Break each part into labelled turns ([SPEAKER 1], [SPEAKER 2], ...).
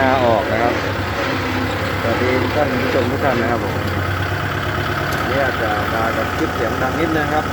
[SPEAKER 1] นะครับเอาคันนาออกนะครับสวัสดีท่านผู้ชมทุกท่านนะครับผมนี่อาจจะมากับคลิปเสียงดังนิดนะครับ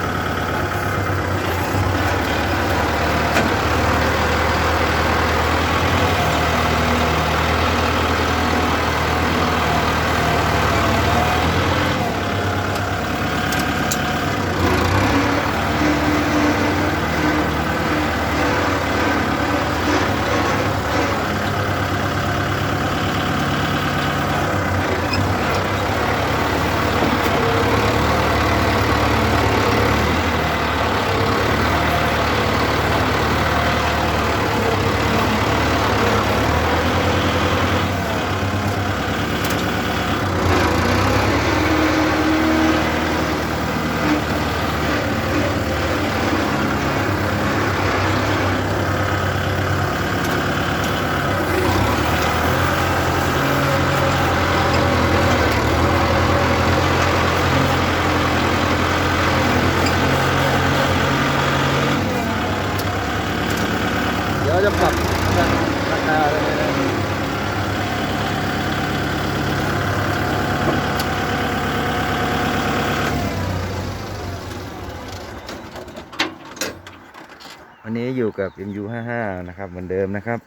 [SPEAKER 1] นี้อยู่กับ MU55 นะครับเหมือนเดิมนะครับ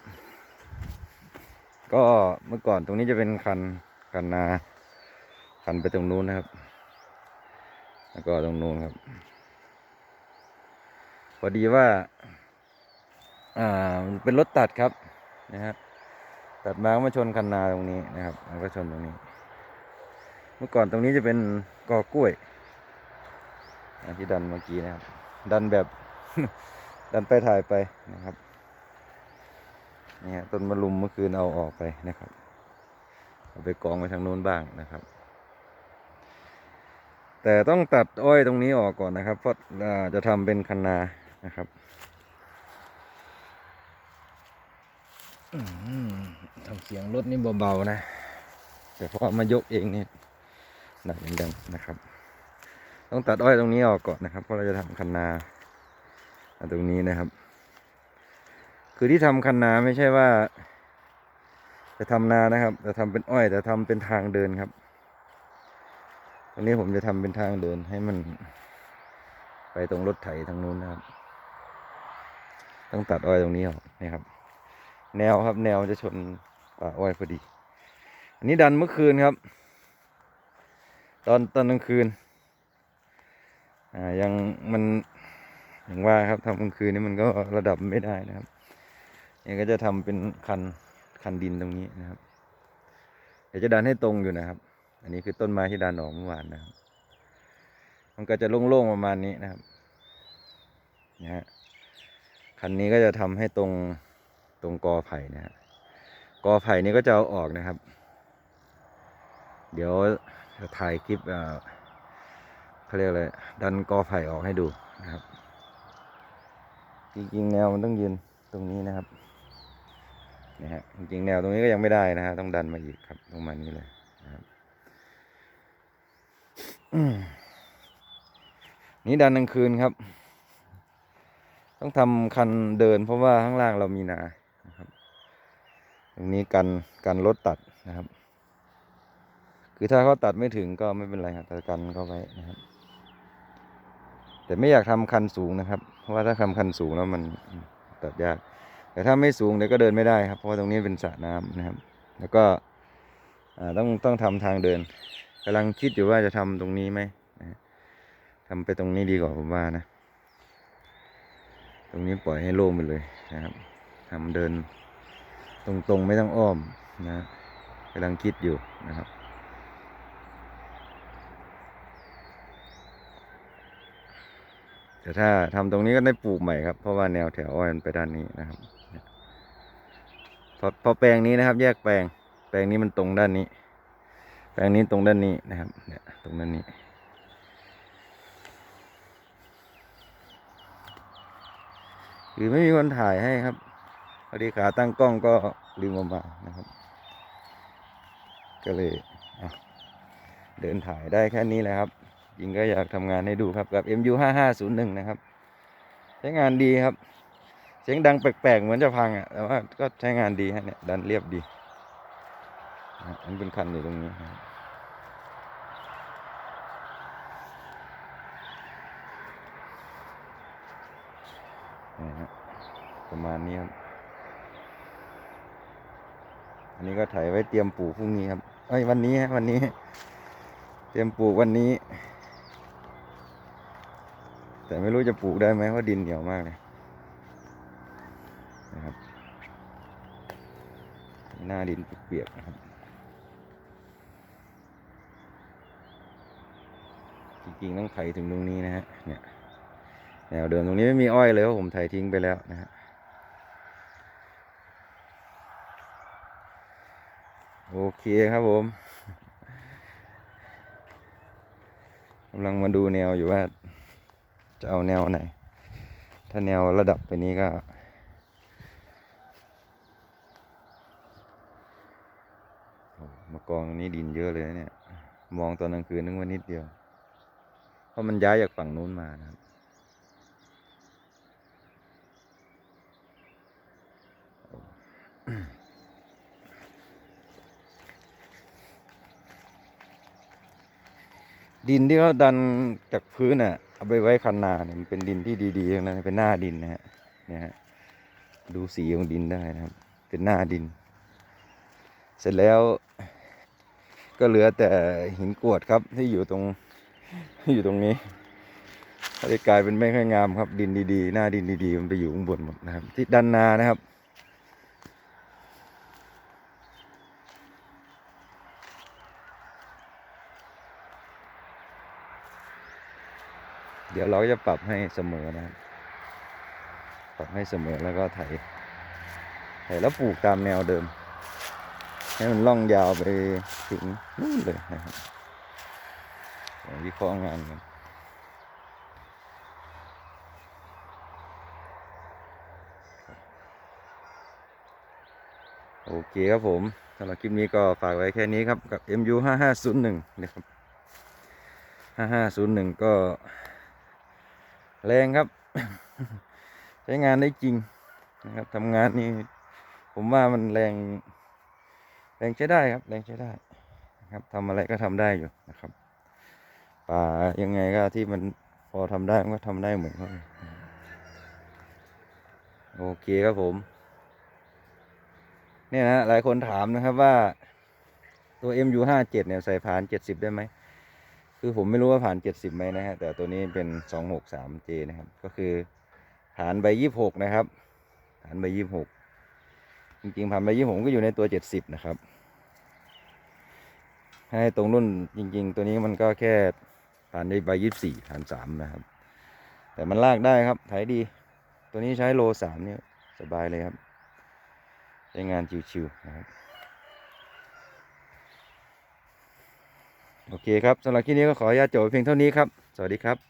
[SPEAKER 1] ก็เมื่อก่อนตรงนี้จะเป็นคันคันนาคันไปตรงนู้นนะครับ แล้วก็ตรงนู้นครับ พอดีว่า อ่าเป็นรถตัดครับนะครับตัดมาก็มาชนคันนาตรงนี้นะครับแล้วก็ชนตรงนี้ เมื่อก่อนตรงนี้จะเป็นกอกล้วยที่ดันเมื่อกี้นะครับ ดันแบบ ดันไปถ่ายไปนะครับนี่ฮะต้นมะลุมเมื่อคืนเอาออกไปนะครับเอาไปกองไว้ทางโน้นบ้างนะครับ แต่ต้องตัดอ้อยตรงนี้ออกก่อนนะครับ เพราะอ่าจะทำเป็นคันนานะครับอืมทำเสียงรถนี่เบาๆนะ แต่พอมายกเองนี่หนักเหมือนกันนะครับ ต้องตัดอ้อยตรงนี้ออกก่อนนะครับ เพราะเราจะทำคันนาอ่า ตรงนี้นะครับ คือที่ทำคันนาไม่ใช่ว่า จะทำนานะครับจะทำเป็นอ้อย แต่ทำเป็นทางเดินครับ ตรงนี้ผมจะทำเป็นทางเดินให้มัน ไปตรงรถไถทางนู้นนะครับ ต้องตัดอ้อยตรงนี้ออกนี่ครับ แนวครับ แนวจะชนป่าอ้อยพอดี อันนี้ดันเมื่อคืนครับ ตอนตอนกลางคืนอ่ายังมัน อย่างว่าครับทำกลางคืนนี่มันก็ระดับไม่ได้นะครับนี่ก็จะทำเป็นคันคันดินตรงนี้นะครับ เดี๋ยวจะดันให้ตรงอยู่นะครับ อันนี้คือต้นไม้ที่ดันออกเมื่อวานนะครับ มันก็จะโล่งๆประมาณนี้นะครับนะฮะคันนี้ก็จะทำให้ตรงตรงกอไผ่นะฮะกอไผ่นี้ก็จะเอาออกนะครับ เดี๋ยวจะถ่ายคลิปเขาเรียกอะไรดันกอไผ่ออกให้ดูนะครับ จริงๆแนวมันต้องยืนตรงนี้นะครับนะฮะจริงๆแนวตรงนี้ก็ยังไม่ได้นะฮะต้องดันมาอีกครับตรงมานี้เลยนะครับนี่ดันกลางคืนครับ ต้องทำคันเดิน เพราะว่าข้างล่างเรามีนานะครับ ตรงนี้กันกันรถตัดนะครับ คือถ้าเขาตัดไม่ถึงก็ไม่เป็นไรครับแต่กันเขาไว้นะครับ แต่ไม่อยากทำคันสูงนะครับเพราะว่าถ้าทำคันสูงแล้วมันตัดยาก แต่ถ้าไม่สูงเดี๋ยวก็เดินไม่ได้ครับ เพราะว่าตรงนี้เป็นสระน้ำนะครับ แล้วก็ต้องต้องทำทางเดินกำลังคิดอยู่ว่าจะทำตรงนี้ไหมนะฮะทำไปตรงนี้ดีกว่าผมว่านะ ตรงนี้ปล่อยให้โล่งไปเลยนะครับทำเดินตรงๆไม่ต้องอ้อมนะกำลังคิดอยู่นะครับ แต่ถ้าทำตรงนี้ก็ได้ปลูกใหม่ครับเพราะว่าแนวแถวอ้อยมันไปด้านนี้นะครับพอพอแปลงนี้นะครับ แยกแปลง แปลงนี้มันตรงด้านนี้ แปลงนี้ตรงด้านนี้นะครับเนี่ยตรงด้านนี้คือไม่มีคนถ่ายให้ครับพอดีขาตั้งกล้องก็ลืมเอามานะครับ ก็เลยเดินถ่ายได้แค่นี้แหละครับ จริงก็อยากทำงานให้ดูครับกับ MU 5501นะครับ ใช้งานดีครับ เสียงดังแปลกๆ เหมือนจะพังอะ แต่ว่าก็ใช้งานดีฮะเนี่ยดันเรียบดีอันเป็นคันอยู่ตรงนี้ครับประมาณนี้ครับ อันนี้ก็ไถไว้เตรียมปลูกพรุ่งนี้ครับ เอ้ยวันนี้ฮะวันนี้ เตรียมปลูกวันนี้ แต่ไม่รู้จะปลูกได้ไหมเพราะดินเหนียวมากเลยนะครับ หน้าดินเปียกๆนะครับ จริงๆ ต้องไถถึงตรงนี้นะฮะเนี่ยแนวเดิมตรงนี้ไม่มีอ้อยเลยเพราะผมไถทิ้งไปแล้วนะฮะโอเคครับผมกำลังมาดูแนวอยู่ว่า จะเอาแนวไหน ถ้าแนวระดับไปนี้ก็ มากองตรงนี้ดินเยอะเลยเนี่ย มองตอนกลางคืนนึกว่านิดเดียว เพราะมันย้ายจากฝั่งนู้นมานะครับดินที่เขาดันจากพื้นอะ เอาไปไว้คันนาเนี่ยมันเป็นดินที่ดีๆทั้งนั้นเป็นหน้าดินนะฮะเนี่ยฮะดูสีของดินได้นะครับ เป็นหน้าดิน เสร็จแล้ว ก็เหลือแต่หินกรวดครับที่อยู่ตรงที่อยู่ตรงนี้ก็เลยกลายเป็นไม่ค่อยงามครับ ดินดีๆ หน้าดินดีๆมันไปอยู่ข้างบนหมดนะครับ ที่ดันนานะครับ ดี๋ยวเราก็จะปรับให้เสมอนะครับปรับให้เสมอแล้วก็ไถไถแล้วปลูกตามแนวเดิม ให้มันล่องยาวไปถึงนู่นเลยนะครับเดี๋ยววิเคราะห์งานกันโอเคครับผมสำหรับคลิปนี้ก็ฝากไว้แค่นี้ครับ กับ MU 5501นะครับ5501 ก็ แรงครับ ใช้งานได้จริงนะครับทำงานนี่ผมว่ามันแรง แรงใช้ได้ครับ แรงใช้ได้นะครับทำอะไรก็ทำได้อยู่นะครับป่ายังไงก็ที่มันพอทำได้มันก็ทำได้เหมือนเขาเลยโอเคครับผม เนี่ยนะหลายคนถามนะครับว่าตัว MU ห้าเจ็ดเนี่ยใส่ผ่านเจ็ดสิบได้ไหม คือผมไม่รู้ว่าผ่านเจ็ดสิบไหมนะฮะ แต่ตัวนี้เป็นสองหกสามเจนะครับ ก็คือฐานใบยี่หกนะครับฐานใบยี่หกจริงๆผ่านใบยี่หกก็อยู่ในตัวเจ็ดสิบนะครับ ให้ตรงรุ่นจริง ๆ ตัวนี้มันก็แค่ผ่านในใบยี่สี่ฐานสามนะครับ แต่มันลากได้ครับไถดี ตัวนี้ใช้โลสามเนี่ยสบายเลยครับใช้งานชิวๆนะครับ โอเคครับสำหรับคลิปนี้ก็ขออนุญาตจบเพียงเท่านี้ครับ สวัสดีครับ